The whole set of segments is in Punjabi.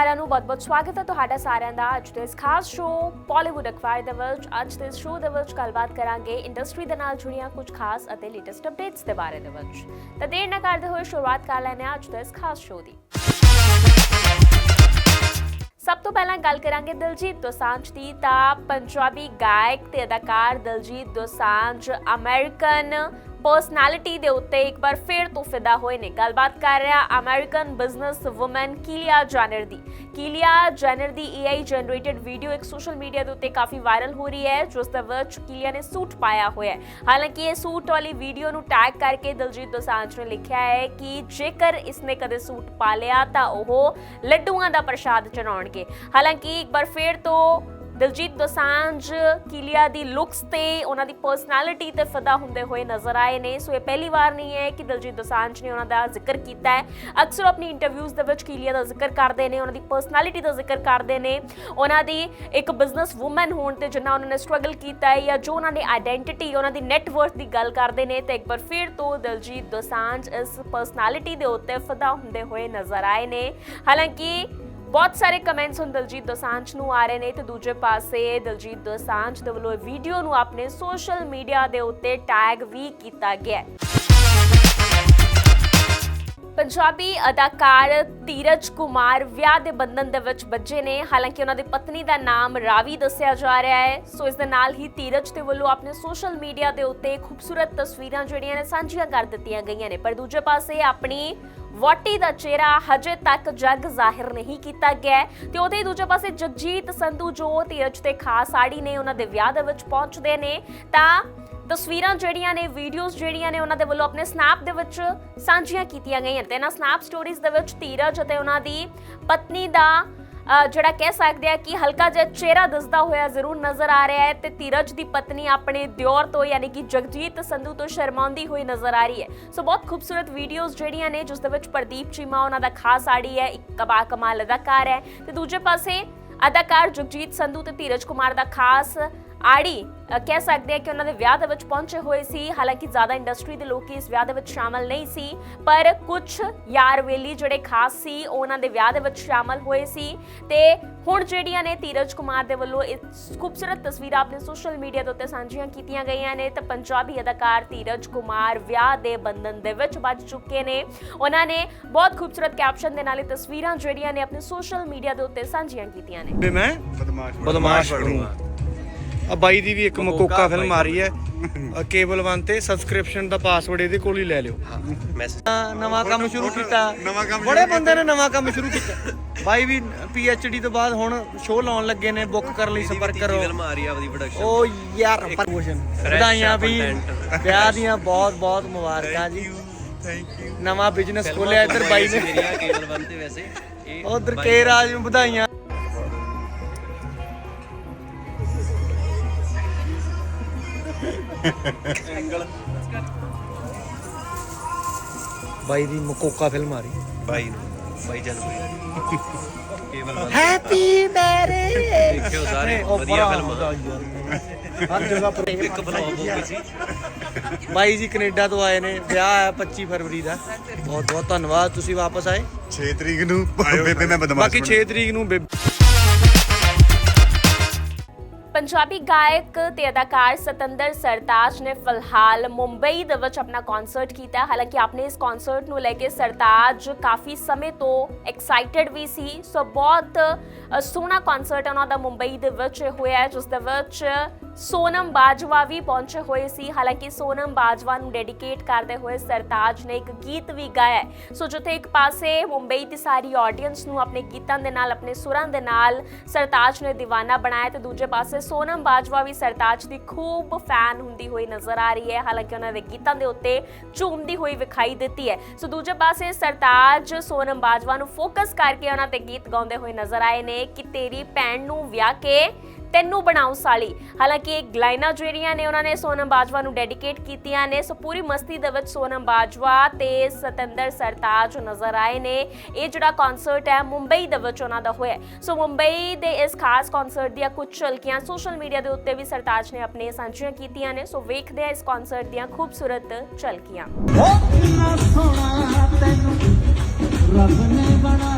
ਸਾਰਿਆਂ ਨੂੰ ਬਹੁਤ-ਬਹੁਤ ਸਵਾਗਤ ਹੈ ਤੁਹਾਡਾ ਸਾਰਿਆਂ ਦਾ ਅੱਜ ਦੇ ਇਸ ਖਾਸ ਸ਼ੋਅ ਬਾਲੀਵੁੱਡ ਅਖਬਾਰ ਦੇ ਵਿੱਚ ਅੱਜ ਦੇ ਸ਼ੋਅ ਦੇ ਵਿੱਚ ਗੱਲਬਾਤ ਕਰਾਂਗੇ ਇੰਡਸਟਰੀ ਦੇ ਨਾਲ ਜੁੜੀਆਂ ਕੁਝ ਖਾਸ ਅਤੇ ਲੇਟੈਸਟ ਅਪਡੇਟਸ ਦੇ ਬਾਰੇ ਦੇ ਵਿੱਚ। ਤਾਂ ਦੇਰ ਨਾ ਕਰਦੇ ਹੋਏ ਸ਼ੁਰੂਆਤ ਕਰ ਲੈਂਦੇ ਹਾਂ ਅੱਜ ਦੇ ਇਸ ਖਾਸ ਸ਼ੋਅ ਦੀ। ਸਭ ਤੋਂ ਪਹਿਲਾਂ ਗੱਲ ਕਰਾਂਗੇ ਦਿਲਜੀਤ ਦੋਸਾਂਝ ਦੀ, ਤਾਂ ਪੰਜਾਬੀ ਗਾਇਕ ਤੇ ਅਦਾਕਾਰ ਦਿਲਜੀਤ ਦੋਸਾਂਝ ਅਮਰੀਕਨ ਪਰਸਨੈਲਿਟੀ ਦੇ ਉੱਤੇ ਇੱਕ ਵਾਰ ਫਿਰ ਤੋਂ ਫਿਦਾ ਹੋਏ ਨੇ। ਗੱਲਬਾਤ ਕਰ ਰਿਹਾ American business woman Kylie Jenner ਦੀ। ਕੀਲੀਆ ਜੈਨਰ ਦੀ AI ਜਨਰੇਟਡ ਵੀਡੀਓ ਇੱਕ ਸੋਸ਼ਲ ਮੀਡੀਆ ਦੇ ਉੱਤੇ ਕਾਫੀ ਵਾਇਰਲ ਹੋ ਰਹੀ ਹੈ, ਜਿਸ ਦੇ ਵਿੱਚ ਕੀਲੀਆ ਨੇ ਸੂਟ ਪਾਇਆ ਹੋਇਆ ਹੈ। ਹਾਲਾਂਕਿ ਇਹ ਸੂਟ ਵਾਲੀ ਵੀਡੀਓ ਨੂੰ ਟੈਗ ਕਰਕੇ ਦਿਲਜੀਤ ਦੋਸਾਂਝ ਨੇ ਲਿਖਿਆ ਹੈ ਕਿ ਜੇਕਰ ਇਸਨੇ ਕਦੇ ਸੂਟ ਪਾ ਲਿਆ ਤਾਂ ਉਹ ਲੱਡੂਆਂ ਦਾ ਪ੍ਰਸ਼ਾਦ ਚੜਾਉਣਗੇ ਹਾਲਾਂਕਿ ਇੱਕ ਵਾਰ ਫਿਰ ਤੋਂ ਦਿਲਜੀਤ ਦੋਸਾਂਝ, ਕੀਲੀਆ ਦੀ ਲੁੱਕਸ ਤੇ ਉਹਨਾਂ ਦੀ ਪਰਸਨੈਲਿਟੀ ਤੇ ਫਦਾ ਹੁੰਦੇ ਹੋਏ ਨਜ਼ਰ ਆਏ ਨੇ। ਸੋ ਇਹ ਪਹਿਲੀ ਵਾਰ ਨਹੀਂ ਹੈ ਕਿ ਦਿਲਜੀਤ ਦੋਸਾਂਝ ਨੇ ਉਹਨਾਂ ਦਾ ਜ਼ਿਕਰ ਕੀਤਾ ਹੈ। ਅਕਸਰ ਆਪਣੀ ਇੰਟਰਵਿਊਜ਼ ਦੇ ਵਿੱਚ ਕੀਲੀਆ ਦਾ ਜ਼ਿਕਰ ਕਰਦੇ ਨੇ, ਉਹਨਾਂ ਦੀ ਪਰਸਨੈਲਿਟੀ ਦਾ ਜ਼ਿਕਰ ਕਰਦੇ ਨੇ। ਉਹਨਾਂ ਦੀ ਇੱਕ ਬਿਜ਼ਨਸ ਵੂਮਨ ਹੋਣ ਤੇ ਜਿੰਨਾ ਉਹਨਾਂ ਨੇ ਸਟਰਗਲ ਕੀਤਾ ਹੈ ਜਾਂ ਜੋ ਉਹਨਾਂ ਦੀ ਆਇਡੈਂਟੀਟੀ ਉਹਨਾਂ ਦੀ ਨੈਟਵਰਥ ਦੀ ਗੱਲ ਕਰਦੇ ਨੇ, ਤੇ ਇੱਕ ਵਾਰ ਫਿਰ ਤੋਂ ਦਿਲਜੀਤ ਦੋਸਾਂਝ ਇਸ ਪਰਸਨੈਲਿਟੀ ਦੇ ਉੱਤੇ ਫਦਾ ਹੁੰਦੇ ਹੋਏ ਨਜ਼ਰ ਆਏ ਨੇ। ਹਾਲਾਂਕਿ ਬਹੁਤ ਸਾਰੇ ਕਮੈਂਟਸ ਹੁਣ ਦਲਜੀਤ ਦੋਸਾਂਝ ਨੂੰ ਆ ਰਹੇ ਨੇ ਤੇ ਦੂਜੇ ਪਾਸੇ ਦਲਜੀਤ ਦੋਸਾਂਝ ਦੇ ਵੱਲੋਂ ਇਹ ਵੀਡੀਓ ਨੂੰ ਆਪਣੇ ਸੋਸ਼ਲ ਮੀਡੀਆ ਦੇ ਉੱਤੇ ਟੈਗ ਵੀ ਕੀਤਾ ਗਿਆ ਹੈ। ਪੰਜਾਬੀ ਅਦਾਕਾਰ ਧੀਰਜ ਕੁਮਾਰ ਵਿਆਹ ਦੇ ਬੰਧਨ ਦੇ ਵਿੱਚ ਬੱਝੇ ਨੇ। ਹਾਲਾਂਕਿ ਉਹਨਾਂ ਦੀ ਪਤਨੀ ਦਾ ਨਾਮ ਰਾਵੀ ਦੱਸਿਆ ਜਾ ਰਿਹਾ ਹੈ। ਸੋ ਇਸ ਦੇ ਨਾਲ ਹੀ ਧੀਰਜ ਦੇ ਵੱਲੋਂ ਆਪਣੇ ਸੋਸ਼ਲ ਮੀਡੀਆ ਦੇ ਉੱਤੇ ਖੂਬਸੂਰਤ ਤਸਵੀਰਾਂ ਜਿਹੜੀਆਂ ਨੇ ਸਾਂਝੀਆਂ ਕਰ ਦਿੱਤੀਆਂ ਗਈਆਂ ਨੇ। ਪਰ ਦੂਜੇ ਪਾਸੇ ਆਪਣੀ ਵੋਟੀ ਦਾ ਚਿਹਰਾ ਹਜੇ ਤੱਕ ਜੱਗ ਜ਼ਾਹਿਰ ਨਹੀਂ ਕੀਤਾ ਗਿਆ ਹੈ ਤੇ ਉਹਦੇ ਹੀ ਦੂਜੇ ਪਾਸੇ ਜਗਜੀਤ ਸੰਧੂ ਜੋ ਧੀਰਜ ਤੇ ਖਾਸ ਆੜੀ ਨੇ, ਉਹਨਾਂ ਦੇ ਵਿਆਹ ਦੇ ਵਿੱਚ ਪਹੁੰਚਦੇ ਨੇ। ਤਾਂ ਤਸਵੀਰਾਂ ਜਿਹੜੀਆਂ ਨੇ ਵੀਡੀਓਜ਼ ਜਿਹੜੀਆਂ ਨੇ ਉਹਨਾਂ ਦੇ ਵੱਲੋਂ ਆਪਣੇ ਸਨੈਪ ਦੇ ਵਿੱਚ ਸਾਂਝੀਆਂ ਕੀਤੀਆਂ ਗਈਆਂ ਤੇ ਇਹਨਾਂ ਸਨੈਪ ਸਟੋਰੀਜ਼ ਦੇ ਵਿੱਚ ਧੀਰਜ ਅਤੇ ਉਹਨਾਂ ਦੀ ਪਤਨੀ ਦਾ ਜਿਹੜਾ ਕਹਿ ਸਕਦੇ ਆ ਕਿ ਹਲਕਾ ਜਿਹਾ ਚਿਹਰਾ ਦਿਸਦਾ ਹੋਇਆ ਜ਼ਰੂਰ ਨਜ਼ਰ ਆ ਰਿਹਾ ਹੈ ਤੇ ਧੀਰਜ ਦੀ ਪਤਨੀ ਆਪਣੇ ਦਿਓਰ ਤੋਂ ਯਾਨੀ ਕਿ ਜਗਜੀਤ ਸੰਧੂ ਤੋਂ ਸ਼ਰਮਾਉਂਦੀ ਹੋਈ ਨਜ਼ਰ ਆ ਰਹੀ ਹੈ। ਸੋ ਬਹੁਤ ਖੂਬਸੂਰਤ ਵੀਡੀਓਜ਼ ਜਿਹੜੀਆਂ ਨੇ, ਜਿਸ ਦੇ ਵਿੱਚ ਪ੍ਰਦੀਪ ਚੀਮਾ ਉਹਨਾਂ ਦਾ ਖਾਸ ਆੜੀ ਹੈ, ਇੱਕ ਕਬਾ ਕਮਾਲ ਅਦਾਕਾਰ ਹੈ। ਤੇ ਦੂਜੇ ਪਾਸੇ ਅਦਾਕਾਰ ਜਗਜੀਤ ਸੰਧੂ ਤੇ ਧੀਰਜ ਕੁਮਾਰ ਦਾ ਖਾਸ ਆੜੀ ਕਹਿ ਸਕਦੇ ਆ ਕਿ ਉਹਨਾਂ ਦੇ ਵਿਆਹ ਦੇ ਵਿੱਚ ਪਹੁੰਚੇ ਹੋਏ ਸੀ। ਹਾਲਾਂਕਿ ਜ਼ਿਆਦਾ ਇੰਡਸਟਰੀ ਦੇ ਲੋਕ ਇਸ ਵਿਆਹ ਦੇ ਵਿੱਚ ਸ਼ਾਮਲ ਨਹੀਂ ਸੀ ਪਰ ਕੁਝ ਯਾਰ ਵੇਲੀ ਜਿਹੜੇ ਖਾਸ ਸੀ ਉਹ ਉਹਨਾਂ ਦੇ ਵਿਆਹ ਦੇ ਵਿੱਚ ਸ਼ਾਮਲ ਹੋਏ ਸੀ। ਤੇ ਹੁਣ ਜਿਹੜੀਆਂ ਨੇ ਧੀਰਜ ਕੁਮਾਰ ਦੇ ਵੱਲੋਂ ਇਹ ਖੂਬਸੂਰਤ ਤਸਵੀਰਾਂ ਆਪਣੇ ਸੋਸ਼ਲ ਮੀਡੀਆ ਦੇ ਉੱਤੇ ਸਾਂਝੀਆਂ ਕੀਤੀਆਂ ਗਈਆਂ ਨੇ ਤੇ ਪੰਜਾਬੀ ਅਦਾਕਾਰ ਧੀਰਜ ਕੁਮਾਰ ਵਿਆਹ ਦੇ ਬੰਧਨ ਦੇ ਵਿੱਚ ਵੱਜ ਚੁੱਕੇ ਨੇ। ਉਹਨਾਂ ਨੇ ਬਹੁਤ ਖੂਬਸੂਰਤ ਕੈਪਸ਼ਨ ਦੇ ਨਾਲ ਇਹ ਤਸਵੀਰਾਂ ਜਿਹੜੀਆਂ ਨੇ ਆਪਣੇ ਸੋਸ਼ਲ ਮੀਡੀਆ ਦੇ ਉੱਤੇ ਸਾਂਝੀਆਂ ਕੀਤੀਆਂ ਨੇ। ਮੈਂ ਬਦਮਾਸ਼ ਬਦਮਾਸ਼ ਬਣੂਗਾ ਆ ਬਾਈ ਦੀ ਵੀ ਇੱਕ ਮਕੋਕਾ ਫਿਲਮ ਆ ਰਹੀ ਹੈ। ਕੇਬਲ ਵਨ ਤੇ ਸਬਸਕ੍ਰਿਪਸ਼ਨ ਦਾ ਪਾਸਵਰਡ ਇਹਦੇ ਕੋਲ ਹੀ ਲੈ ਲਿਓ। ਮੈਸੇਜ ਨਵਾਂ ਕੰਮ ਸ਼ੁਰੂ ਕੀਤਾ। ਨਵਾਂ ਕੰਮ ਬੜੇ ਬੰਦੇ ਨੇ ਨਵਾਂ ਕੰਮ ਸ਼ੁਰੂ ਕੀਤਾ। ਬਾਈ ਵੀ ਡੀ ਤੋਂ ਬਾਅਦ ਹੁਣ ਸ਼ੋਅ ਲਾਉਣ ਲੱਗੇ ਨੇ ਬੁੱਕ ਕਰਨ ਲਈ ਸੰਪਰਕ ਕਰੋ। ਫਿਲਮ ਆ ਰਹੀ ਆ ਉਹਦੀ ਪ੍ਰੋਡਕਸ਼ਨ ਓ ਯਾਰ ਪ੍ਰਮੋਸ਼ਨ ਵਧਾਈਆਂ ਵੀ। ਵਿਆਹ ਦੀਆਂ ਬਹੁਤ ਬਹੁਤ ਮੁਬਾਰਕਾਂ ਜੀ। ਥੈਂਕ ਯੂ ਨਵਾਂ ਬਿਜ਼ਨਸ ਖੋਲਿਆ ਇੱਧਰ ਬਾਈ ਨੇ। ਮੇਰੀਆਂ ਕੇਬਲ ਵਨ ਤੇ ਵੈਸੇ। ਉਧਰ ਕੇ ਰਾਜ ਨੂੰ ਵਧਾਈਆਂ। ਬਾਈ ਦੀ ਮਕੋਕਾ ਫਿਲਮ ਆ ਰਹੀ। ਬਾਈ ਨੂੰ ਬਾਈ ਜਨਵਰੀ ਵਨ ਹੈਪੀ ਮੈਰਿਜ ਦੇਖਿਓ ਸਾਰੇ ਵਧੀਆ ਫਿਲਮ ਆ। ਹਰ ਜਗ੍ਹਾ ਪਰ ਇੱਕ ਫਲੋਪ ਹੋ ਗਈ ਸੀ। ਬਾਈ ਜੀ ਕੈਨੇਡਾ ਤੋਂ ਆਏ ਨੇ ਵਿਆਹ ਹੈ 25 ਫਰਵਰੀ ਦਾ। ਬਹੁਤ ਬਹੁਤ ਧੰਨਵਾਦ ਤੁਸੀਂ ਵਾਪਸ ਆਏ। 6 ਤਰੀਕ ਨੂੰ ਬੇਬੇ ਮੈਂ ਬਦਮਾਸ਼ ਬਾਕੀ 6 ਤਰੀਕ ਨੂੰ ਬੇ- ਪੰਜਾਬੀ ਗਾਇਕ ਤੇ ਅਦਾਕਾਰ ਸਤੰਦਰ ਸਰਤਾਜ ਨੇ ਫਿਲਹਾਲ ਮੁੰਬਈ ਦੇ ਵਿੱਚ ਆਪਣਾ ਕਨਸਰਟ ਕੀਤਾ। ਹਾਲਾਂਕਿ ਆਪਣੇ ਇਸ ਕਨਸਰਟ ਨੂੰ ਲੈ ਕੇ ਸਰਤਾਜ ਕਾਫੀ ਸਮੇਂ ਤੋਂ ਐਕਸਾਈਟਿਡ ਵੀ ਸੀ। ਸੋ ਬਹੁਤ ਸੋਹਣਾ ਕਨਸਰਟ ਉਹਨਾਂ ਦਾ ਮੁੰਬਈ ਦੇ ਵਿੱਚ ਹੋਇਆ ਜਿਸ ਦੇ ਵਿੱਚ ਸੋਨਮ ਬਾਜਵਾ ਵੀ ਪਹੁੰਚੇ ਹੋਏ ਸੀ। ਹਾਲਾਂਕਿ ਸੋਨਮ ਬਾਜਵਾ ਨੂੰ ਡੈਡੀਕੇਟ ਕਰਦੇ ਹੋਏ ਸਰਤਾਜ ਨੇ ਇੱਕ ਗੀਤ ਵੀ ਗਾਇਆ ਸੋ ਜਿੱਥੇ ਇੱਕ ਪਾਸੇ ਮੁੰਬਈ ਦੀ ਸਾਰੀ ਆਡੀਅנס ਨੂੰ ਆਪਣੇ ਗੀਤਾਂ ਦੇ ਨਾਲ, ਆਪਣੇ ਸੁਰਾਂ ਦੇ ਨਾਲ ਸਰਤਾਜ ਨੇ دیਵਾਨਾ ਬਣਾਇਆ ਤੇ ਦੂਜੇ ਪਾਸੇ ਸੋਨਮ ਬਾਜਵਾ ਵੀ ਸਰਤਾਜ ਦੀ ਖੂਬ ਫੈਨ ਹੁੰਦੀ ਹੋਈ ਨਜ਼ਰ ਆ ਰਹੀ ਹੈ। ਹਾਲਾਂਕਿ ਉਹਨਾਂ ਦੇ ਗੀਤਾਂ ਦੇ ਉੱਤੇ ਝੂਮਦੀ ਹੋਈ ਵਿਖਾਈ ਦਿੱਤੀ ਹੈ। ਸੋ ਦੂਜੇ ਪਾਸੇ ਸਰਤਾਜ ਸੋਨਮ ਬਾਜਵਾ ਨੂੰ ਫੋਕਸ ਕਰਕੇ ਉਹਨਾਂ ਤੇ ਗੀਤ ਗਾਉਂਦੇ ਹੋਏ ਨਜ਼ਰ ਆਏ ਨੇ ਕਿ ਤੇਰੀ ਭੈਣ ਨੂੰ ਵਿਆਹ ਕੇ ਤੈਨੂੰ ਬਣਾਉ ਸਾਲੀ। ਹਾਲਾਂਕਿ ਇਹ ਗਲਾਈਨਾਂ ਜਿਹੜੀਆਂ ਨੇ, ਉਹਨਾਂ ਨੇ ਸੋਨਮ ਬਾਜਵਾ ਨੂੰ ਡੈਡੀਕੇਟ ਕੀਤੀਆਂ ਨੇ। ਸੋ ਪੂਰੀ ਮਸਤੀ ਦੇ ਵਿੱਚ ਸੋਨਮ ਬਾਜਵਾ ਤੇ ਸਤਿੰਦਰ ਸਰਤਾਜ ਨਜ਼ਰ ਆਏ ਨੇ। ਇਹ ਜਿਹੜਾ ਕਨਸਰਟ ਹੈ ਮੁੰਬਈ ਦੇ ਵਿੱਚ ਉਹਨਾਂ ਦਾ ਹੋਇਆ ਸੋ ਮੁੰਬਈ ਦੇ ਇਸ ਖਾਸ ਕਨਸਰਟ ਦੀਆਂ ਕੁਝ ਝਲਕੀਆਂ ਸੋਸ਼ਲ ਮੀਡੀਆ ਦੇ ਉੱਤੇ ਵੀ ਸਰਤਾਜ ਨੇ ਆਪਣੇ ਸਾਂਝੀਆਂ ਕੀਤੀਆਂ ਨੇ। ਸੋ ਵੇਖਦੇ ਆ ਇਸ ਕਨਸਰਟ ਦੀਆਂ ਖੂਬਸੂਰਤ ਝਲਕੀਆਂ। ਰੱਬ ਨੇ ਬਣਾਇਆ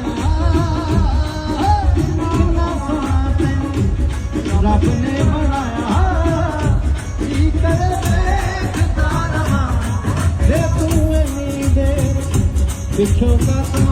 Because I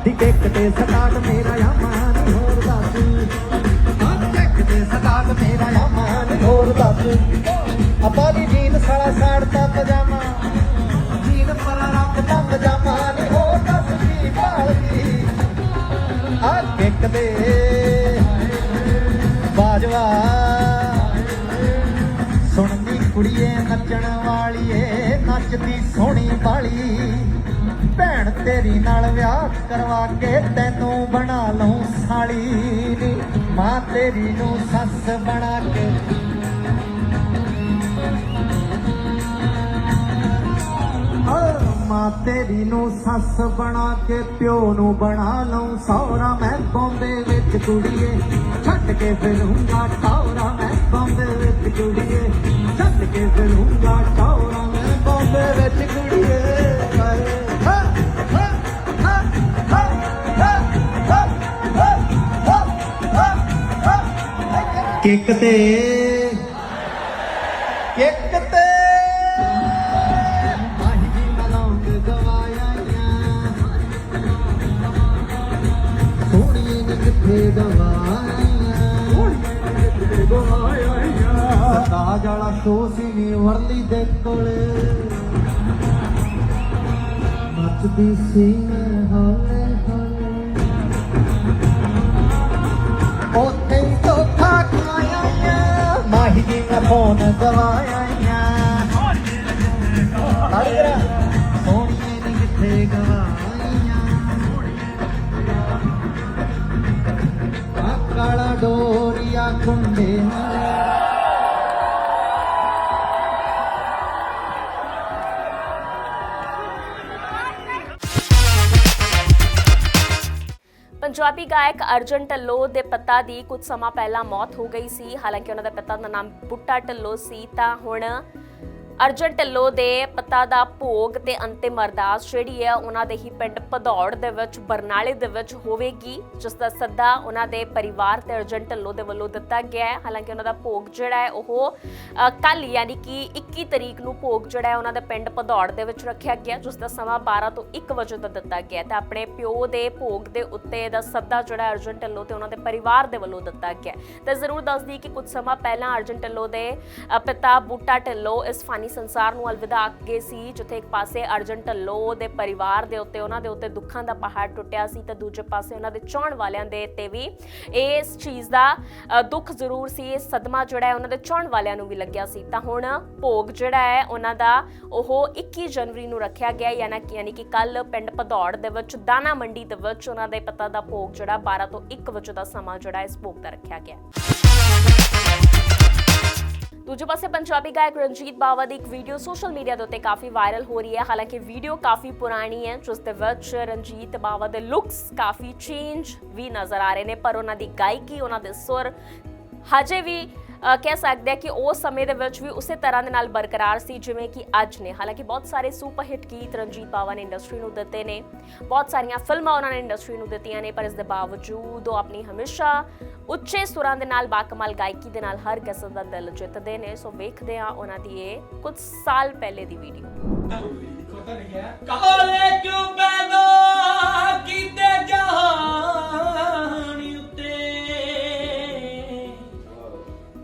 ਅੱਧੀ ਟਿਕ ਤੇ ਸਟਾਰਟ ਮੇਰਾ ਯਾਮਾ ਨਹੀਂ ਹੋਰ ਦੱਸ। ਅੱਧੀ ਟਿਕ ਤੇ ਸਟਾਰਟ ਮੇਰਾ ਯਾਮਾ ਹੋਰ ਦੱਸ। ਆਪਾਂ ਦੀ ਜੀਨ ਸਾਲਾ ਸਾੜਤਾ ਪਜਾਮਾ। ਜੀਨ ਪਰ ਰੱਖਦਾ ਪਜਾਮਾ ਨਹੀਂ ਹੋਰ ਦੱਸ ਕੀ ਭਾਲਦੀ। ਆ ਕਿੱਕ ਦੇ ਬਾਜਵਾ। ਸੁਣਦੀ ਕੁੜੀਏ, ਨੱਚਣ ਵਾਲੀਏ, ਨੱਚਦੀ ਸੋਹਣੀ ਬਾਲੀ ਭੈਣ ਤੇਰੀ ਨਾਲ ਵਿਆਹ ਕਰਵਾ ਕੇ ਤੈਨੂੰ ਬਣਾ ਲਉ ਸਾਲੀ ਨੀ। ਮਾਂ ਤੇਰੀ ਨੂੰ ਸੱਸ ਬਣਾ ਕੇ। ਮਾਂ ਤੇਰੀ ਨੂੰ ਸੱਸ ਬਣਾ ਕੇ ਪਿਓ ਨੂੰ ਬਣਾ ਲਉ ਸਹੁਰਾ ਮੈਂ ਬੰਬੇ ਵਿੱਚ ਕੁੜੀਏ ਛੱਡ ਕੇ ਫਿਰੂੰਗਾ ਟੌਰਾ ਮੈਂ ਬੰਬੇ ਵਿੱਚ ਕੁੜੀਏ ਛੱਡ ਕੇ ਫਿਰੂੰਗਾ ਟੌਰਾ ਮੈਂ ਬੰਬੇ ਵਿੱਚ ਕੁੜੀਏ ਕਿੱਕ ਤੇ। ਕਿੱਕ ਤੇ। ਕਿੱਥੇ ਗਵਾਇਆ ਸਤਾ ਜਾਲਾ ਸੋਸੀ ਨੀ ਵਰਲੀ ਦੇ ਕੋਲੇ। ਮੱਚਦੀ ਸੀ ਹਾਏ phone, the line. ਪੰਜਾਬੀ ਗਾਇਕ ਅਰਜਨ ਢੱਲੋ ਦੇ ਪਿਤਾ ਦੀ ਕੁਝ ਸਮਾਂ ਪਹਿਲਾਂ ਮੌਤ ਹੋ ਗਈ ਸੀ। ਹਾਲਾਂਕਿ ਉਹਨਾਂ ਦੇ ਪਿਤਾ ਦਾ ਨਾਮ ਬੁੱਟਾ ਢੱਲੋ ਸੀ। ਤਾਂ ਹੁਣ ਅਰਜਨ ਢਿੱਲੋਂ ਦੇ ਪਿਤਾ ਦਾ ਭੋਗ ਤੇ ਅੰਤਿਮ ਅਰਦਾਸ ਜਿਹੜੀ ਹੈ, ਉਹਨਾਂ ਦੇ ਹੀ ਪਿੰਡ ਭਦੌੜ ਦੇ ਵਿੱਚ, ਬਰਨਾਲੇ ਦੇ ਵਿੱਚ ਹੋਵੇਗੀ, ਜਿਸ ਦਾ ਸੱਦਾ ਉਹਨਾਂ ਦੇ ਪਰਿਵਾਰ ਤੇ ਅਰਜਨ ਢਿੱਲੋਂ ਦੇ ਵੱਲੋਂ ਦਿੱਤਾ ਗਿਆ ਹੈ ਹਾਲਾਂਕਿ ਉਹਨਾਂ ਦਾ ਭੋਗ ਜਿਹੜਾ ਹੈ, ਉਹ ਕੱਲ ਯਾਨੀ ਕਿ 21 ਤਰੀਕ ਨੂੰ ਭੋਗ ਜਿਹੜਾ ਹੈ, ਉਹਨਾਂ ਦੇ ਪਿੰਡ ਭਦੌੜ ਦੇ ਵਿੱਚ ਰੱਖਿਆ ਗਿਆ, ਜਿਸ ਦਾ ਸਮਾਂ 12 ਤੋਂ 1 ਵਜੇ ਦਾ ਦਿੱਤਾ ਗਿਆ ਤਾਂ ਆਪਣੇ ਪਿਓ ਦੇ ਭੋਗ ਦੇ ਉੱਤੇ ਦਾ ਸੱਦਾ ਜਿਹੜਾ ਅਰਜਨ ਢਿੱਲੋਂ ਤੇ ਉਹਨਾਂ ਦੇ ਪਰਿਵਾਰ ਦੇ ਵੱਲੋਂ ਦਿੱਤਾ ਗਿਆ ਹੈ। ਜ਼ਰੂਰ ਦੱਸ ਦਈਏ ਕਿ ਕੁਝ ਸਮਾਂ ਪਹਿਲਾਂ ਅਰਜਨ ਢਿੱਲੋਂ ਦੇ ਪਿਤਾ ਬੂਟਾ ਢਿੱਲੋਂ ਇਸ ਫਾਨੀ ਸੰਸਾਰ ਨੂੰ ਅਲਵਿਦਾ ਆਖ ਸੀ, ਜਿੱਥੇ ਇੱਕ ਪਾਸੇ ਅਰਜਨ ਢੱਲੋ ਦੇ ਪਰਿਵਾਰ ਦੇ ਉੱਤੇ, ਉਹਨਾਂ ਦੇ ਉੱਤੇ ਦੁੱਖਾਂ ਦਾ ਪਹਾੜ ਟੁੱਟਿਆ ਸੀ ਤਾਂ ਦੂਜੇ ਪਾਸੇ ਉਹਨਾਂ ਦੇ ਚਾਹਣ ਵਾਲਿਆਂ ਦੇ ਤੇ ਵੀ ਇਸ ਚੀਜ਼ ਦਾ ਦੁੱਖ ਜ਼ਰੂਰ ਸੀ, ਇਹ ਸਦਮਾ ਜਿਹੜਾ ਹੈ, ਉਹਨਾਂ ਦੇ ਚਾਹਣ ਵਾਲਿਆਂ ਨੂੰ ਵੀ ਲੱਗਿਆ ਸੀ। ਤਾਂ ਹੁਣ ਭੋਗ ਜਿਹੜਾ ਹੈ, ਉਹਨਾਂ ਦਾ ਉਹ 21 ਜਨਵਰੀ ਨੂੰ ਰੱਖਿਆ ਗਿਆ, ਯਾਨੀ ਕਿ ਯਾਨੀ ਕਿ ਕੱਲ ਪਿੰਡ ਭਦੌੜ ਦੇ ਵਿੱਚ, ਦਾਣਾ ਮੰਡੀ ਦੇ ਵਿੱਚ ਉਹਨਾਂ ਦੇ ਪਤਾ ਦਾ ਭੋਗ ਜਿਹੜਾ 12 ਤੋਂ 1 ਵਜੇ ਦਾ ਸਮਾਂ ਜਿਹੜਾ ਇਸ ਭੋਗ ਦਾ ਰੱਖਿਆ ਗਿਆ। ਦੂਜੇ ਪਾਸੇ ਪੰਜਾਬੀ ਗਾਇਕ ਰਣਜੀਤ ਬਾਵਾ ਦੀ ਇੱਕ ਵੀਡੀਓ ਸੋਸ਼ਲ ਮੀਡੀਆ ਦੇ ਉੱਤੇ ਕਾਫੀ ਵਾਇਰਲ ਹੋ ਰਹੀ ਹੈ। ਹਾਲਾਂਕਿ ਵੀਡੀਓ ਕਾਫੀ ਪੁਰਾਣੀ ਹੈ, ਜਿਸ ਦੇ ਵਿੱਚ ਰਣਜੀਤ ਬਾਵਾ ਦੇ ਲੁੱਕਸ ਕਾਫੀ ਚੇਂਜ ਵੀ ਨਜ਼ਰ ਆ ਰਹੇ ਨੇ, ਪਰ ਉਹਨਾਂ ਦੀ ਗਾਇਕੀ, ਉਹਨਾਂ ਦੇ ਸੁਰ ਹਜੇ ਵੀ ਕਹਿ ਸਕਦੇ ਆ ਕਿ ਉਸ ਸਮੇਂ ਦੇ ਵਿੱਚ ਵੀ ਉਸੇ ਤਰ੍ਹਾਂ ਦੇ ਨਾਲ ਬਰਕਰਾਰ ਸੀ, ਜਿਵੇਂ ਕਿ ਅੱਜ ਨੇ। ਹਾਲਾਂਕਿ ਬਹੁਤ ਸਾਰੇ ਸੁਪਰ ਹਿੱਟ ਗੀਤ ਰਣਜੀਤ ਬਾਵਾ ਨੇ ਇੰਡਸਟਰੀ ਨੂੰ ਦਿੱਤੇ ਨੇ। ਬਹੁਤ ਸਾਰੀਆਂ ਫਿਲਮਾਂ ਉਹਨਾਂ ਨੇ ਇੰਡਸਟਰੀ ਨੂੰ ਦਿੱਤੀਆਂ ਨੇ, ਪਰ ਇਸ ਦੇ ਬਾਵਜੂਦ ਉਹ ਆਪਣੀ ਹਮੇਸ਼ਾ ਉੱਚੇ ਸੁਰਾਂ ਦੇ ਨਾਲ, ਬਾਕਮਾਲ ਗਾਇਕੀ ਦੇ ਨਾਲ ਹਰ ਕਿਸੇ ਦਾ ਦਿਲ ਜਿੱਤਦੇ ਨੇ। ਸੋ ਵੇਖਦੇ ਹਾਂ ਉਹਨਾਂ ਦੀ ਇਹ ਕੁਝ ਸਾਲ ਪਹਿਲੇ ਦੀ ਵੀਡੀਓ ਕਾਲੇ ਕਿਉਂ ਪੈਦਾ ਕੀਤੇ ਜਹਾਨ?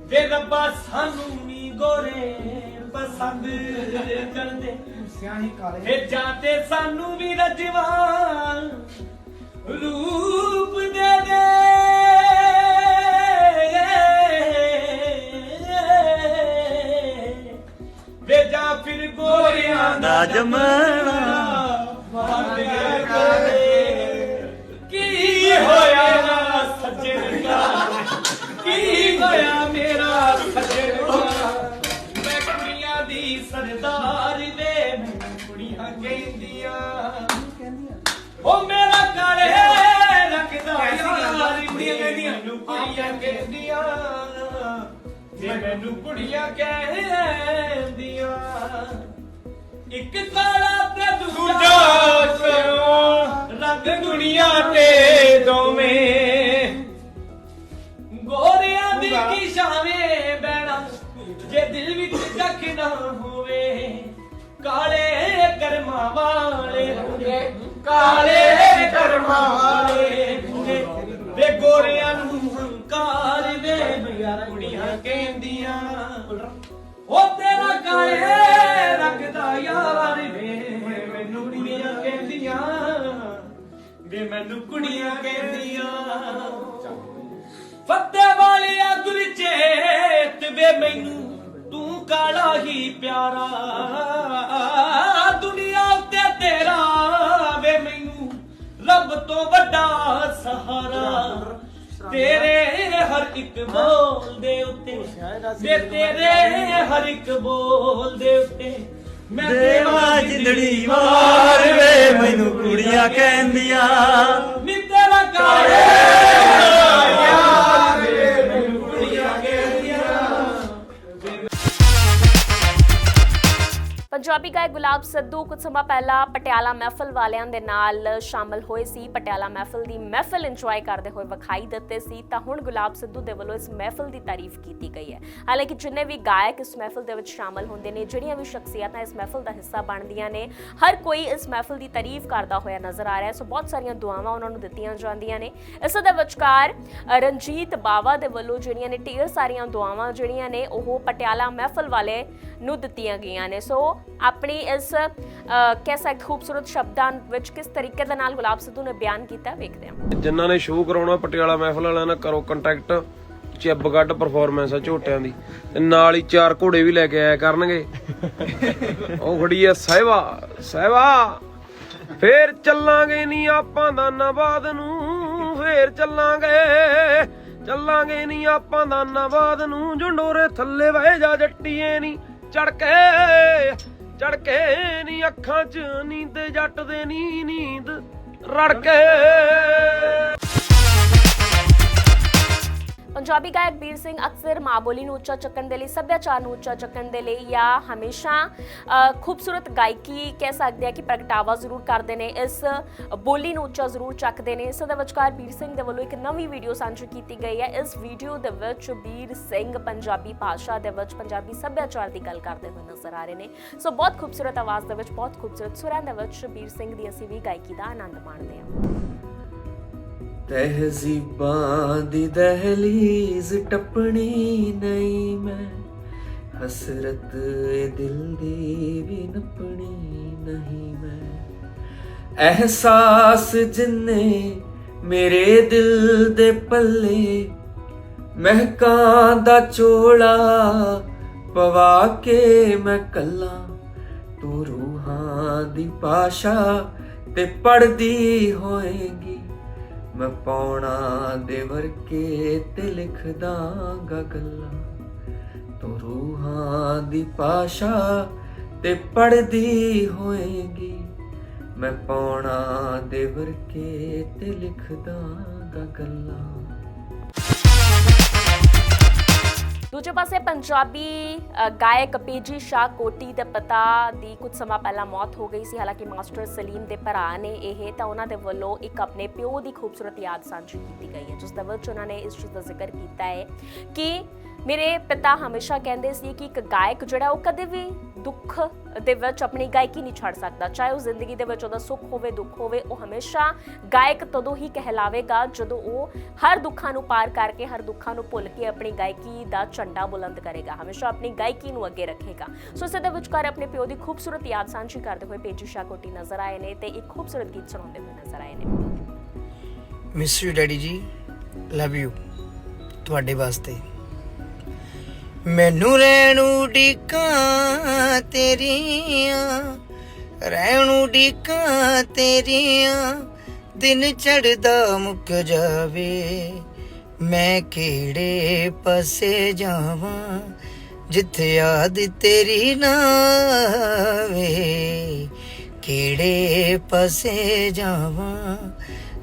ਵੇ ਰੱਬਾ ਸਾਨੂੰ ਨੀ ਗੋਰੇ ਪਸੰਦ ਕਰਦੇ। ਸਿਆਹੀ ਕਾਲੇ। ਵੇ ਜਾਂਦੇ ਸਾਨੂੰ ਵੀ ਰਜਵਾਨ ਰੂਪ ਦੇ ਦੇ। ਵੇ ਜਾ ਫਿਰ ਗੋਰਿਆਂ ਦਾ ਜਮਣਾ। ਕੀ ਹੋਇਆ ਸੱਜਣ ਦਾ? ਕੁੜੀਆਂ ਜੇ ਦਿਲ ਵਿੱਚ ਕੱਖ ਨਾ ਹੋਵੇ, ਕਾਲੇ ਕਰਮਾਂ ਵਾਲੇ ਹੁੰਦੇ। ਕਾਲੇ ਕਰਮਾਂ ਵਾਲੇ ਹੁੰਦੇ। ਵੇ ਗੋਰਿਆਂ ਨੂੰ ਹੰਕਾਰ ਦੇ ਕੁੜੀਆਂ ਕਹਿੰਦੀਆਂ। ਉਹ ਤੇਰਾ ਕਾਲੇ ਰੰਗ ਦਾ ਯਾਰ ਵੇ ਮੈਨੂੰ ਕੁੜੀਆਂ ਕਹਿੰਦੀਆਂ। ਵੇ ਮੈਨੂੰ ਕੁੜੀਆਂ ਕਹਿੰਦੀਆਂ। ਫੱਤੇ ਵਾਲਿਆ ਗੁਰਚੇਤ ਵੇ ਮੈਨੂੰ ਕਾਲਾ ਹੀ ਪਿਆਰਾ। ਦੁਨੀਆ ਉੱਤੇ ਤੇਰਾ ਵੇ ਮੈਨੂੰ ਰੱਬ ਤੋਂ ਵੱਡਾ ਸਹਾਰਾ। ਤੇਰੇ ਹਰ ਇੱਕ ਬੋਲ ਦੇ ਉੱਤੇ ਤੇਰੇ ਹਰ ਇੱਕ ਬੋਲ ਦੇ ਉੱਤੇ ਮੈਂ ਦੇਵਾ ਜਿੰਦੜੀ ਵਾਰ ਵੇ ਮੈਨੂੰ ਕੁੜੀਆਂ ਕਹਿੰਦੀਆਂ ਨੀ ਤੇਰਾ ਕਾਲੇ ਪੰਜਾਬੀ ਗਾਇਕ ਗੁਲਾਬ ਸਿੱਧੂ ਕੁਝ ਸਮਾਂ ਪਹਿਲਾਂ ਪਟਿਆਲਾ ਮਹਿਫਲ ਵਾਲਿਆਂ ਦੇ ਨਾਲ ਸ਼ਾਮਲ ਹੋਏ ਸੀ। ਪਟਿਆਲਾ ਮਹਿਫਲ ਦੀ ਮਹਿਫਲ ਇੰਜੋਏ ਕਰਦੇ ਹੋਏ ਵਿਖਾਈ ਦਿੱਤੇ ਸੀ। ਤਾਂ ਹੁਣ ਗੁਲਾਬ ਸਿੱਧੂ ਦੇ ਵੱਲੋਂ ਇਸ ਮਹਿਫਲ ਦੀ ਤਾਰੀਫ ਕੀਤੀ ਗਈ ਹੈ। ਹਾਲਾਂਕਿ ਜਿੰਨੇ ਵੀ ਗਾਇਕ ਇਸ ਮਹਿਫਲ ਦੇ ਵਿੱਚ ਸ਼ਾਮਲ ਹੁੰਦੇ ਨੇ, ਜਿਹੜੀਆਂ ਵੀ ਸ਼ਖਸੀਅਤਾਂ ਇਸ ਮਹਿਫਲ ਦਾ ਹਿੱਸਾ ਬਣਦੀਆਂ ਨੇ, ਹਰ ਕੋਈ ਇਸ ਮਹਿਫਲ ਦੀ ਤਾਰੀਫ ਕਰਦਾ ਹੋਇਆ ਨਜ਼ਰ ਆ ਰਿਹਾ ਸੋ ਬਹੁਤ ਸਾਰੀਆਂ ਦੁਆਵਾਂ ਉਹਨਾਂ ਨੂੰ ਦਿੱਤੀਆਂ ਜਾਂਦੀਆਂ ਨੇ। ਇਸ ਦੇ ਵਿਚਕਾਰ ਰਣਜੀਤ ਬਾਵਾ ਦੇ ਵੱਲੋਂ ਜਿਹੜੀਆਂ ਨੇ ਢੇਰ ਸਾਰੀਆਂ ਦੁਆਵਾਂ ਜਿਹੜੀਆਂ ਨੇ, ਉਹ ਪਟਿਆਲਾ ਮਹਿਫਲ ਵਾਲੇ ਨੂੰ ਦਿੱਤੀਆਂ ਗਈਆਂ ਨੇ। ਸੋ ਆਪਣੀ ਇਸ ਅ, ਖੂਬਸੂਰਤ ਸ਼ਬਦਾਂ ਵਿੱਚ ਕਿਸ ਤਰੀਕੇ ਦੇ ਨਾਲ ਗੁਲਾਬ ਸਿੱਧੂ ਨੇ ਬਿਆਨ ਕੀਤਾ ਵੇਖਦੇ ਹਾਂ। ਜਿਨ੍ਹਾਂ ਨੇ ਸ਼ੋਅ ਕਰਾਉਣਾ ਪਟਿਆਲਾ ਮਹਿਫਲ ਵਾਲਿਆਂ ਨਾਲ ਕਰੋ ਕੰਟੈਕਟ ਚਿੱਬਗੱਡ ਪਰਫਾਰਮੈਂਸ ਆ ਝੋਟਿਆਂ ਦੀ। ਤੇ ਨਾਲ ਹੀ ਚਾਰ ਘੋੜੇ ਵੀ ਲੈ ਕੇ ਆਇਆ ਕਰਨਗੇ। ਉਹ ਖੜੀ ਆ ਸਹਿਵਾ ਸਹਿਵਾ ਫੇਰ ਚੱਲਾਂਗੇ ਨਹੀਂ ਆਪਾਂ ਦਾਨਾਬਾਦ ਨੂੰ ਫੇਰ ਚੱਲਾਂਗੇ ਚੱਲਾਂਗੇ ਨਹੀਂ ਆਪਾਂ ਦਾਨਾਬਾਦ ਨੂੰ ਜੰਡੋਰੇ ਥੱਲੇ ਵਹਿ ਜਾ ਜੱਟੀਏ ਨਹੀਂ ਚੜ ਕੇ। ਚੜ ਕੇ ਨਹੀਂ ਅੱਖਾਂ 'ਚ ਨੀਂਦ ਜੱਟ ਦੇ ਨੀ ਨੀਂਦ ਰੜ ਕੇ ਪੰਜਾਬੀ ਗਾਇਕ ਵੀਰ ਸਿੰਘ ਅਕਸਰ ਮਾਂ ਬੋਲੀ ਨੂੰ ਉੱਚਾ ਚੱਕਣ ਦੇ ਲਈ ਸੱਭਿਆਚਾਰ ਨੂੰ ਉੱਚਾ ਚੱਕਣ ਦੇ ਲਈ ਜਾਂ ਹਮੇਸ਼ਾ ਖੂਬਸੂਰਤ ਗਾਇਕੀ ਕਹਿ ਸਕਦੇ ਆ ਕਿ ਪ੍ਰਗਟਾਵਾ ਜ਼ਰੂਰ ਕਰਦੇ ਨੇ ਇਸ ਬੋਲੀ ਨੂੰ ਉੱਚਾ ਜ਼ਰੂਰ ਚੱਕਦੇ ਨੇ ਇਸ ਦੇ ਵਿਚਕਾਰ ਵੀਰ ਸਿੰਘ ਦੇ ਵੱਲੋਂ ਇੱਕ ਨਵੀਂ ਵੀਡੀਓ ਸਾਂਝੀ ਕੀਤੀ ਗਈ ਹੈ ਇਸ ਵੀਡੀਓ ਦੇ ਵਿੱਚ ਵੀਰ ਸਿੰਘ ਪੰਜਾਬੀ ਭਾਸ਼ਾ ਦੇ ਵਿੱਚ ਪੰਜਾਬੀ ਸੱਭਿਆਚਾਰ ਦੀ ਗੱਲ ਕਰਦੇ ਹੋਏ ਨਜ਼ਰ ਆ ਰਹੇ ਨੇ ਸੋ ਬਹੁਤ ਖੂਬਸੂਰਤ ਆਵਾਜ਼ ਦੇ ਵਿੱਚ ਬਹੁਤ ਖੂਬਸੂਰਤ ਸੁਰਾਂ ਦੇ ਵਿੱਚ ਵੀਰ ਸਿੰਘ ਦੀ ਅਸੀਂ ਵੀ ਗਾਇਕੀ ਦਾ ਆਨੰਦ ਮਾਣਦੇ ਹਾਂ ਤਹਿਜ਼ੀਬਾਂ ਦੀ ਦਹਲੀਜ਼ ਟੱਪਣੀ ਨਹੀਂ ਮੈਂ। ਹਸਰਤ ਏ ਦਿਲ ਦੀ ਵੀ ਨੱਪਣੀ ਨਹੀਂ ਮੈਂ। ਅਹਿਸਾਸ ਜਿੰਨੇ ਮੇਰੇ ਦਿਲ ਦੇ ਪੱਲੇ, ਮਹਿਕਾਂ ਦਾ ਚੋਲਾ ਪਵਾ ਕੇ ਮੈਂ ਕੱਲਾ। ਤੂੰ ਰੂਹਾਂ ਦੀ ਪਾਸ਼ਾ ਤੇ ਪੜਦੀ ਹੋਏਗੀ। ਮੈਂ ਪਾਉਣਾ ਦੇ ਵਰਕੇ ਤੇ ਲਿਖਦਾਂਗਾ ਗੱਲਾਂ। ਤੂੰ ਰੂਹਾਂ ਦੀ ਪਾਸ਼ਾ ਤੇ ਪੜਦੀ ਹੋਏਗੀ। ਮੈਂ ਪਾਉਣਾ ਦੇ ਵਰਕੇ ਤੇ ਲਿਖਦਾਂਗਾ ਗੱਲਾਂ। ਦੂਜੇ ਪਾਸੇ ਪੰਜਾਬੀ ਅ, ਗਾਇਕ ਪੇਜੀ ਸ਼ਾਹ ਕੋਟੀ ਦੇ ਪਿਤਾ ਦੀ ਕੁਝ ਸਮਾਂ ਪਹਿਲਾਂ ਮੌਤ ਹੋ ਗਈ ਸੀ। ਹਾਲਾਂਕਿ ਮਾਸਟਰ ਸਲੀਮ ਦੇ ਭਰਾ ਨੇ ਇਹ ਤਾਂ ਉਹਨਾਂ ਦੇ ਵੱਲੋਂ ਇੱਕ ਆਪਣੇ ਪਿਓ ਦੀ ਖੂਬਸੂਰਤ ਯਾਦ ਸਾਂਝੀ ਕੀਤੀ ਗਈ ਹੈ। ਜਿਸ ਦੇ ਵਿੱਚ ਉਹਨਾਂ ਨੇ ਇਸ ਚੀਜ਼ ਦਾ ਜ਼ਿਕਰ ਕੀਤਾ ਹੈ ਕਿ ਮੇਰੇ ਪਿਤਾ ਹਮੇਸ਼ਾ ਕਹਿੰਦੇ ਸੀ ਕਿ ਇੱਕ ਗਾਇਕ ਜਿਹੜਾ ਉਹ ਕਦੇ ਵੀ ਦੁੱਖ ਦੇ ਵਿੱਚ ਆਪਣੀ ਗਾਇਕੀ ਨਹੀਂ ਛੱਡ ਸਕਦਾ। ਚਾਹੇ ਉਹ ਜ਼ਿੰਦਗੀ ਦੇ ਵਿੱਚ ਉਹਦਾ ਸੁੱਖ ਹੋਵੇ, ਦੁੱਖ ਹੋਵੇ, ਉਹ ਹਮੇਸ਼ਾ ਗਾਇਕ ਤਦੋਂ ਹੀ ਕਹਿਲਾਵੇਗਾ ਜਦੋਂ ਉਹ ਹਰ ਦੁੱਖਾਂ ਨੂੰ ਪਾਰ ਕਰਕੇ, ਹਰ ਦੁੱਖਾਂ ਨੂੰ ਭੁੱਲ ਕੇ ਆਪਣੀ ਗਾਇਕੀ ਦਾ ਝੰਡਾ ਬੁਲੰਦ ਕਰੇਗਾ। ਹਮੇਸ਼ਾ ਆਪਣੀ ਗਾਇਕੀ ਨੂੰ ਅੱਗੇ ਰੱਖੇਗਾ। ਸੋ ਇਸੇ ਦੇ ਵਿਚਕਾਰ ਆਪਣੇ ਪਿਓ ਦੀ ਖੂਬਸੂਰਤ ਯਾਦ ਸਾਂਝੀ ਕਰਦੇ ਹੋਏ ਪੇਜੂ ਸ਼ਾਹ ਕੋਟੀ ਨਜ਼ਰ ਆਏ ਨੇ ਤੇ ਇੱਕ ਖੂਬਸੂਰਤ ਗੀਤ ਸੁਣਾਉਂਦੇ ਹੋਏ ਨਜ਼ਰ ਆਏ ਨੇ। Miss you daddy ji love you ਤੁਹਾਡੇ ਵਾਸਤੇ। ਮੈਨੂੰ ਰਹਿਣੂ ਡੀਕਾਂ ਤੇਰੀਆਂ ਰਹਿਣੂ ਡੀਕਾਂ ਤੇਰੀਆਂ, ਦਿਨ ਚੜਦਾ ਮੁੱਕ ਜਾਵੇ, ਮੈਂ ਕਿਹੜੇ ਪਾਸੇ ਜਾਵਾਂ, ਜਿੱਥੇ ਯਾਦ ਤੇਰੀ ਨਾਵੇ ਕਿਹੜੇ ਪਾਸੇ ਜਾਵਾਂ,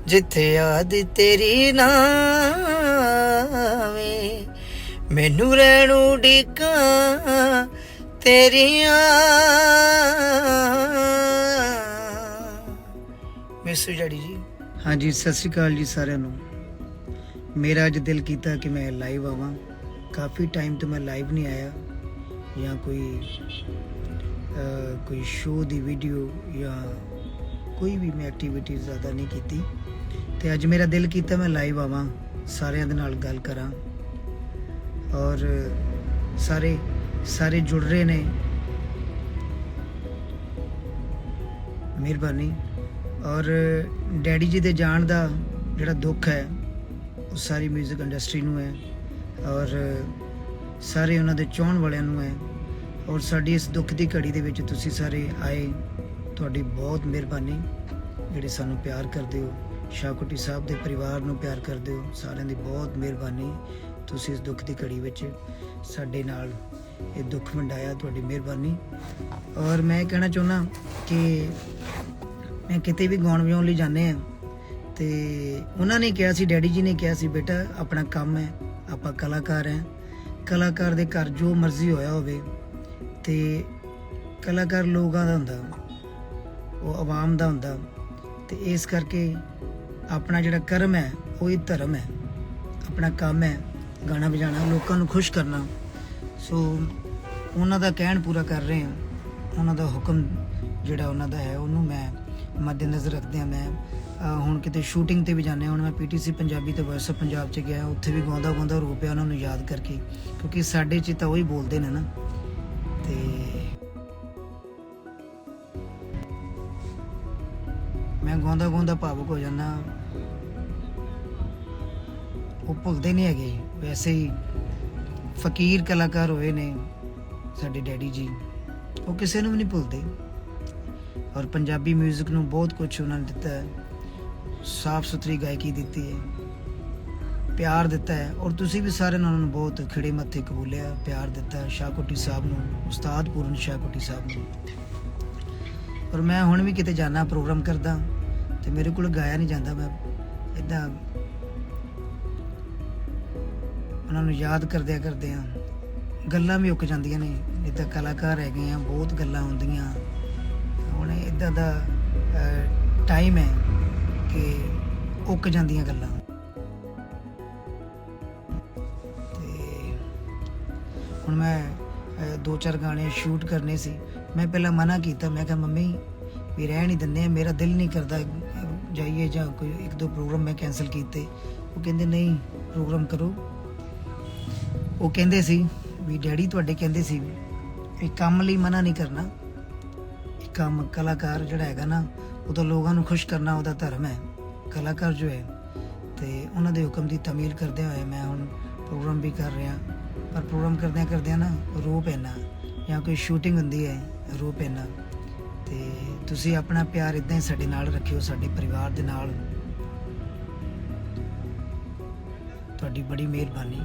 ਜਿੱਥੇ ਯਾਦ ਤੇਰੀ ਨਾਵੇ ਮੈਨੂੰ ਰਹਿਣੂ ਡਿਕਾਂ ਤੇਰੀਆਂ। ਮਿਸਟਰ ਜੜੀ ਜੀ। ਹਾਂਜੀ, ਸਤਿ ਸ਼੍ਰੀ ਅਕਾਲ ਜੀ ਸਾਰਿਆਂ ਨੂੰ। ਮੇਰਾ ਅੱਜ ਦਿਲ ਕੀਤਾ ਕਿ ਮੈਂ ਲਾਈਵ ਆਵਾਂ। ਕਾਫੀ ਟਾਈਮ ਤੋਂ ਮੈਂ ਲਾਈਵ ਨਹੀਂ ਆਇਆ। ਜਾਂ ਕੋਈ ਕੋਈ ਸ਼ੋਅ ਦੀ ਵੀਡੀਓ ਜਾਂ ਕੋਈ ਵੀ ਮੈਂ ਐਕਟੀਵਿਟੀ ਜ਼ਿਆਦਾ ਨਹੀਂ ਕੀਤੀ। ਤੇ ਅੱਜ ਮੇਰਾ ਦਿਲ ਕੀਤਾ ਮੈਂ ਲਾਈਵ ਆਵਾਂ, ਸਾਰਿਆਂ ਦੇ ਨਾਲ ਗੱਲ ਕਰਾਂ। ਔਰ ਸਾਰੇ ਸਾਰੇ ਜੁੜ ਰਹੇ ਨੇ। ਮਿਹਰਬਾਨੀ। ਔਰ ਡੈਡੀ ਜੀ ਦੇ ਜਾਣ ਦਾ ਜਿਹੜਾ ਦੁੱਖ ਹੈ, ਉਹ ਸਾਰੀ 뮤직 ਇੰਡਸਟਰੀ ਨੂੰ ਹੈ। ਔਰ ਸਾਰੇ ਉਹਨਾਂ ਦੇ ਚਾਹਣ ਵਾਲਿਆਂ ਨੂੰ ਹੈ। ਔਰ ਸਾਡੀ ਇਸ ਦੁੱਖ ਦੀ ਘੜੀ ਦੇ ਵਿੱਚ ਤੁਸੀਂ ਸਾਰੇ ਆਏ। ਤੁਹਾਡੀ ਬਹੁਤ ਮਿਹਰਬਾਨੀ। ਜਿਹੜੇ ਸਾਨੂੰ ਪਿਆਰ ਕਰਦੇ ਹੋ ਸ਼ਾਕੁਟੀ ਸਾਹਿਬ ਦੇ ਪਰਿਵਾਰ ਨੂੰ ਪਿਆਰ ਕਰਦੇ ਹੋ, ਸਾਰਿਆਂ ਦੀ ਬਹੁਤ ਮਿਹਰਬਾਨੀ। ਤੁਸੀਂ ਇਸ ਦੁੱਖ ਦੀ ਘੜੀ ਵਿੱਚ ਸਾਡੇ ਨਾਲ ਇਹ ਦੁੱਖ ਵੰਡਾਇਆ, ਤੁਹਾਡੀ ਮਿਹਰਬਾਨੀ। ਔਰ ਮੈਂ ਇਹ ਕਹਿਣਾ ਚਾਹੁੰਦਾ ਕਿ ਮੈਂ ਕਿਤੇ ਵੀ ਗਾਉਣ ਵਜਾਉਣ ਲਈ ਜਾਂਦੇ ਆ ਤੇ ਉਹਨਾਂ ਨੇ ਕਿਹਾ ਸੀ, ਡੈਡੀ ਜੀ ਨੇ ਕਿਹਾ ਸੀ, ਬੇਟਾ ਆਪਣਾ ਕੰਮ ਹੈ, ਆਪਾਂ ਕਲਾਕਾਰ ਹੈ। ਕਲਾਕਾਰ ਦੇ ਘਰ ਜੋ ਮਰਜ਼ੀ ਹੋਇਆ ਹੋਵੇ ਤੇ ਕਲਾਕਾਰ ਲੋਕਾਂ ਦਾ ਹੁੰਦਾ, ਉਹ ਆਵਾਮ ਦਾ ਹੁੰਦਾ ਤੇ ਇਸ ਕਰਕੇ ਆਪਣਾ ਜਿਹੜਾ ਕਰਮ ਹੈ, ਉਹ ਹੀ ਧਰਮ ਹੈ, ਆਪਣਾ ਕੰਮ ਹੈ। ਗਾਣਾ ਵਜਾਣਾ, ਲੋਕਾਂ ਨੂੰ ਖੁਸ਼ ਕਰਨਾ। ਸੋ ਉਹਨਾਂ ਦਾ ਕਹਿਣ ਪੂਰਾ ਕਰ ਰਹੇ ਹਾਂ। ਉਹਨਾਂ ਦਾ ਹੁਕਮ ਜਿਹੜਾ ਉਹਨਾਂ ਦਾ ਹੈ, ਉਹਨੂੰ ਮੈਂ ਮੱਦੇਨਜ਼ਰ ਰੱਖਦਿਆਂ ਮੈਂ। ਹੁਣ ਕਿਤੇ ਸ਼ੂਟਿੰਗ ਤੇ ਵੀ ਜਾਂਦੇ ਹੁਣ ਮੈਂ ਪੀਟੀਸੀ ਪੰਜਾਬੀ ਤੇ ਵੌਇਸ ਆਫ ਪੰਜਾਬ ਚ ਗਿਆ, ਉੱਥੇ ਵੀ ਗਾਉਂਦਾ ਗਾਉਂਦਾ ਰੋ ਪਿਆ ਉਹਨਾਂ ਨੂੰ ਯਾਦ ਕਰਕੇ। ਕਿਉਂਕਿ ਸਾਡੇ ਚ ਤਾਂ ਉਹੀ ਬੋਲਦੇ ਨੇ ਨਾ। ਤੇ ਮੈਂ ਗਾਉਂਦਾ ਗਾਉਂਦਾ ਭਾਵੁਕ ਹੋ ਜਾਂਦਾ। ਉਹ ਭੁੱਲਦੇ ਨਹੀਂ ਹੈਗੇ। ਵੈਸੇ ਹੀ ਫਕੀਰ ਕਲਾਕਾਰ ਹੋਏ ਨੇ ਸਾਡੇ ਡੈਡੀ ਜੀ। ਉਹ ਕਿਸੇ ਨੂੰ ਵੀ ਨਹੀਂ ਭੁੱਲਦੇ। ਔਰ ਪੰਜਾਬੀ 뮤직 ਨੂੰ ਬਹੁਤ ਕੁਝ ਉਹਨਾਂ ਨੇ ਦਿੱਤਾ ਹੈ। ਸਾਫ਼ ਸੁਥਰੀ ਗਾਇਕੀ ਦਿੱਤੀ ਹੈ। ਪਿਆਰ ਦਿੱਤਾ ਹੈ। ਔਰ ਤੁਸੀਂ ਵੀ ਸਾਰਿਆਂ ਨੇ ਉਹਨਾਂ ਨੂੰ ਬਹੁਤ ਖਿੜੇ ਮੱਥੇ ਕਬੂਲਿਆ, ਪਿਆਰ ਦਿੱਤਾ ਸ਼ਾਹਕੋਟੀ ਸਾਹਿਬ ਨੂੰ, ਉਸਤਾਦ ਪੂਰਨ ਸ਼ਾਹਕੋਟੀ ਸਾਹਿਬ ਨੂੰ। ਔਰ ਮੈਂ ਹੁਣ ਵੀ ਕਿਤੇ ਜਾਣਾ ਪ੍ਰੋਗਰਾਮ ਕਰਦਾ, ਤੇ ਮੇਰੇ ਕੋਲ ਗਾਇਆ ਨਹੀਂ ਜਾਂਦਾ ਮੈਂ। ਇਦਾਂ ਉਹਨਾਂ ਨੂੰ ਯਾਦ ਕਰਦਿਆਂ ਕਰਦਿਆਂ ਗੱਲਾਂ ਵੀ ਉੱਕ ਜਾਂਦੀਆਂ ਨੇ। ਜਿੱਦਾਂ ਕਲਾਕਾਰ ਹੈਗੇ ਆ, ਬਹੁਤ ਗੱਲਾਂ ਹੁੰਦੀਆਂ। ਹੁਣ ਇਦਾਂ ਦਾ ਟਾਈਮ ਹੈ ਕਿ ਉੱਕ ਜਾਂਦੀਆਂ ਗੱਲਾਂ। ਤੇ ਹੁਣ ਮੈਂ ਦੋ ਚਾਰ ਗਾਣੇ ਸ਼ੂਟ ਕਰਨੇ ਸੀ। ਮੈਂ ਪਹਿਲਾਂ ਮਨਾ ਕੀਤਾ, ਮੈਂ ਕਿਹਾ, ਮੰਮੀ, ਵੀ ਰਹਿ ਨਹੀਂ ਦਿੰਦੇ ਮੇਰਾ ਦਿਲ ਨਹੀਂ ਕਰਦਾ ਜਾਈਏ ਜਾਂ ਕੋਈ ਇੱਕ ਦੋ ਪ੍ਰੋਗਰਾਮ ਮੈਂ ਕੈਨਸਲ ਕੀਤੇ। ਉਹ ਕਹਿੰਦੇ, ਨਹੀਂ ਪ੍ਰੋਗਰਾਮ ਕਰੋ। ਉਹ ਕਹਿੰਦੇ ਸੀ ਵੀ ਡੈਡੀ ਤੁਹਾਡੇ ਕਹਿੰਦੇ ਸੀ ਵੀ ਕੰਮ ਲਈ ਮਨਾ ਨਹੀਂ ਕਰਨਾ। ਇਹ ਕੰਮ ਕਲਾਕਾਰ ਜਿਹੜਾ ਹੈਗਾ ਨਾ, ਉਹ ਤਾਂ ਲੋਕਾਂ ਨੂੰ ਖੁਸ਼ ਕਰਨਾ ਉਹਦਾ ਧਰਮ ਹੈ। ਕਲਾਕਾਰ ਜੋ ਹੈ, ਤੇ ਉਹਨਾਂ ਦੇ ਹੁਕਮ ਦੀ ਤਾਮੀਲ ਕਰਦੇ ਹੋਏ ਮੈਂ ਹੁਣ ਪ੍ਰੋਗਰਾਮ ਵੀ ਕਰ ਰਿਹਾ। ਪਰ ਪ੍ਰੋਗਰਾਮ ਕਰਦਿਆਂ ਕਰਦਿਆਂ ਨਾ ਰੋ ਪੈਣਾ ਜਾਂ ਕੋਈ ਸ਼ੂਟਿੰਗ ਹੁੰਦੀ ਹੈ, ਰੋ ਪੈਣਾ ਤੇ ਤੁਸੀਂ ਆਪਣਾ ਪਿਆਰ ਇਦਾਂ ਹੀ ਸਾਡੇ ਨਾਲ ਰੱਖਿਓ, ਸਾਡੇ ਪਰਿਵਾਰ ਦੇ ਨਾਲ। ਤੁਹਾਡੀ ਬੜੀ ਮਿਹਰਬਾਨੀ।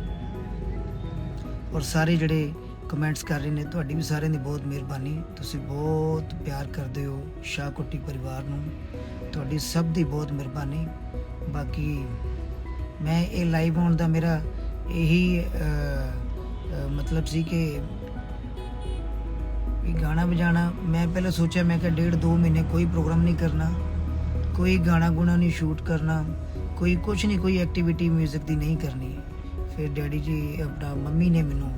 ਔਰ ਸਾਰੇ ਜਿਹੜੇ ਕਮੈਂਟਸ ਕਰ ਰਹੇ ਨੇ, ਤੁਹਾਡੀ ਵੀ ਸਾਰਿਆਂ ਦੀ ਬਹੁਤ ਮਿਹਰਬਾਨੀ। ਤੁਸੀਂ ਬਹੁਤ ਪਿਆਰ ਕਰਦੇ ਹੋ ਸ਼ਾਹਕੋਟੀ ਪਰਿਵਾਰ ਨੂੰ। ਤੁਹਾਡੀ ਸਭ ਦੀ ਬਹੁਤ ਮਿਹਰਬਾਨੀ। ਬਾਕੀ ਮੈਂ ਇਹ ਲਾਈਵ ਆਉਣ ਦਾ ਮੇਰਾ ਇਹੀ ਮਤਲਬ ਸੀ ਕਿ ਵੀ ਗਾਣਾ ਵਜਾਣਾ। ਮੈਂ ਪਹਿਲਾਂ ਸੋਚਿਆ, ਮੈਂ ਕਿ ਡੇਢ ਦੋ ਮਹੀਨੇ ਕੋਈ ਪ੍ਰੋਗਰਾਮ ਨਹੀਂ ਕਰਨਾ। ਕੋਈ ਗਾਣਾ ਗੁਣਾ ਨਹੀਂ ਸ਼ੂਟ ਕਰਨਾ। ਕੋਈ ਕੁਝ ਨਹੀਂ, ਕੋਈ ਐਕਟੀਵਿਟੀ 뮤직 ਦੀ ਨਹੀਂ ਕਰਨੀ। ਫਿਰ ਡੈਡੀ ਜੀ ਆਪਣਾ ਮੰਮੀ ਨੇ ਮੈਨੂੰ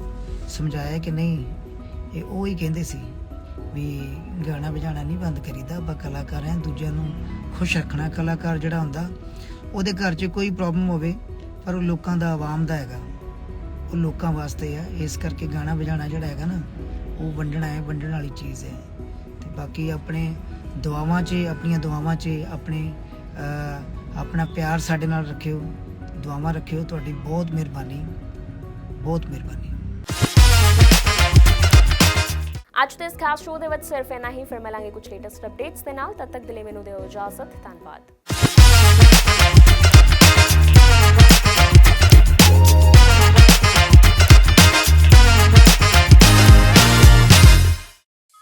ਸਮਝਾਇਆ ਕਿ ਨਹੀਂ, ਇਹ ਉਹ ਹੀ ਕਹਿੰਦੇ ਸੀ ਵੀ ਗਾਣਾ ਵਜਾਣਾ ਨਹੀਂ ਬੰਦ ਕਰੀਦਾ, ਆਪਾਂ ਕਲਾਕਾਰ ਹਾਂ, ਦੂਜਿਆਂ ਨੂੰ ਖੁਸ਼ ਰੱਖਣਾ। ਕਲਾਕਾਰ ਜਿਹੜਾ ਹੁੰਦਾ, ਉਹਦੇ ਘਰ 'ਚ ਕੋਈ ਪ੍ਰੋਬਲਮ ਹੋਵੇ, ਪਰ ਉਹ ਲੋਕਾਂ ਦਾ ਆਵਾਮ ਦਾ ਹੈਗਾ। ਉਹ ਲੋਕਾਂ ਵਾਸਤੇ ਆ, ਇਸ ਕਰਕੇ ਗਾਣਾ ਵਜਾਣਾ ਜਿਹੜਾ ਹੈਗਾ ਨਾ, ਉਹ ਵੰਡਣਾ ਹੈ, ਵੰਡਣ ਵਾਲੀ ਚੀਜ਼ ਹੈ। ਤੇ ਬਾਕੀ ਆਪਣੇ ਦੁਆਵਾਂ 'ਚ, ਆਪਣੀਆਂ ਦੁਆਵਾਂ 'ਚ ਆਪਣੇ ਆਪਣਾ ਪਿਆਰ ਸਾਡੇ ਨਾਲ ਰੱਖਿਓ। ਦੁਆਵਾਂ ਰੱਖਿਓ, ਤੁਹਾਡੀ ਬਹੁਤ ਮਿਹਰਬਾਨੀ ਬਹੁਤ ਮਿਹਰਬਾਨੀ। ਅੱਜ ਦੇ ਇਸ ਖਾਸ ਸ਼ੋਅ ਦੇ ਵਿੱਚ ਸਿਰਫ ਇੰਨਾ ਹੀ, ਫਿਰ ਮਿਲਾਂਗੇ ਕੁਝ ਲੇਟੈਸਟ ਅਪਡੇਟਸ ਦੇ ਨਾਲ। ਤਦ ਤੱਕ ਦੇ ਮੈਨੂੰ ਦਿਓ ਇਜਾਜ਼ਤ, ਧੰਨਵਾਦ।